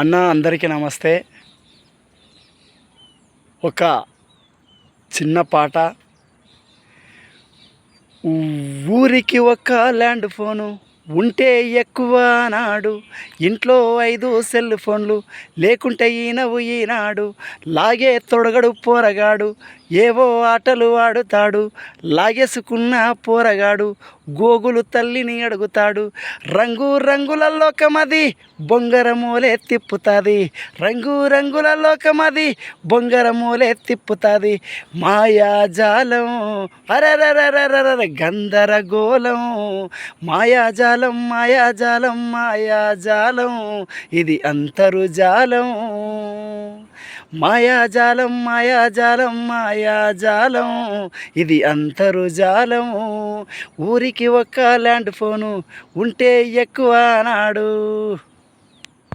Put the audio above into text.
అన్న అందరికీ నమస్తే. ఒక చిన్న పాట. ఊరికి ఒక ల్యాండ్ ఫోను ఉంటే ఎక్కువ నాడు. ఇంట్లో ఐదు సెల్ ఫోన్లు లేకుంటే ఈనవు ఈనాడు లాగే తొడగడు పోరగాడు. ఏవో ఆటలు ఆడుతాడు లాగేసుకున్న పోరగాడు గోగులు తల్లిని అడుగుతాడు. రంగు రంగుల లోకమది బొంగరమూలే తిప్పుతుంది. రంగు రంగుల లోకమది బొంగరమూలే తిప్పుతుంది. మాయాజాలం అరరరరరర గందరగోళం. మాయాజాలం మాయాజాలం మాయాజాలం ఇది అంతరుజాలం. మాయాజాలం మాయాజాలం మాయాజాలం. ఇది అంతరుజాలం. ఊరికి ఒక్క ల్యాండ్ ఫోను ఉంటే ఎక్కువ నాడు.